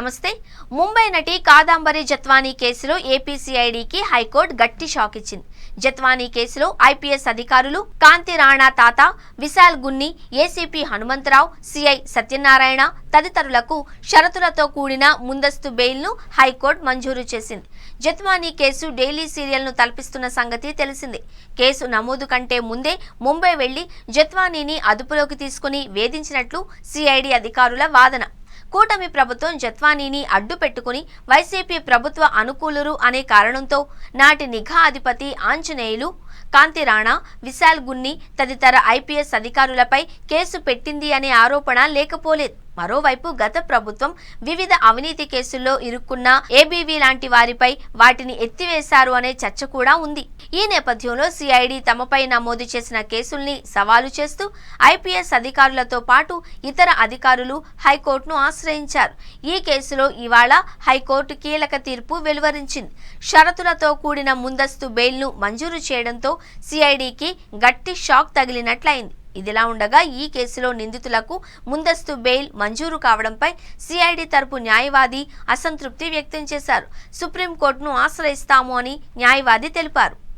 నమస్తే. ముంబై నటి కాదాంబరి జత్వానీ కేసులో ఏపీసీఐడికి హైకోర్టు గట్టి షాక్ ఇచ్చింది. జత్వానీ కేసులో ఐపీఎస్ అధికారులు కాంతి రాణా తాత విశాల్ గున్ని ఏసీపీ హనుమంతరావు సిఐ సత్యనారాయణ తదితరులకు షరతులతో కూడిన ముందస్తు బెయిల్ను హైకోర్టు మంజూరు చేసింది. జత్వానీ కేసు డైలీ సీరియల్ను తలపిస్తున్న సంగతి తెలిసిందే. కేసు నమోదు కంటే ముందే ముంబై వెళ్ళి జత్వానీని అదుపులోకి తీసుకుని వేధించినట్లు సిఐడి అధికారుల వాదన. కూటమి ప్రభుత్వం జత్వానీని అడ్డు పెట్టుకుని వైసీపీ ప్రభుత్వ అనుకూలురు అనే కారణంతో నాటి నిఘా అధిపతి ఆంజనేయులు కాంతి రాణా విశాల్ గున్ని తదితర ఐపీఎస్ అధికారులపై కేసు పెట్టింది అనే ఆరోపణ లేకపోలేదు. మరోవైపు గత ప్రభుత్వం వివిధ అవినీతి కేసుల్లో ఇరుక్కున్న ఏబీవీ లాంటి వారిపై వాటిని ఎత్తివేశారు అనే చర్చ కూడా ఉంది. ఈ నేపథ్యంలో సిఐడి తమపై నమోదు చేసిన కేసుల్ని సవాలు చేస్తూ ఐపీఎస్ అధికారులతో పాటు ఇతర అధికారులు హైకోర్టును ఆశ్రయించారు. ఈ కేసులో ఇవాళ హైకోర్టు కీలక తీర్పు వెలువరించింది. షరతులతో కూడిన ముందస్తు బెయిల్ను మంజూరు చేయడంతో సిఐడికి గట్టి షాక్ తగిలినట్లయింది. ఇదిలా ఉండగా ఈ కేసులో నిందితులకు ముందస్తు బెయిల్ మంజూరు కావడంపై సిఐడి తరపు న్యాయవాది అసంతృప్తి వ్యక్తం చేశారు. సుప్రీంకోర్టును ఆశ్రయిస్తాము అని న్యాయవాది తెలిపారు.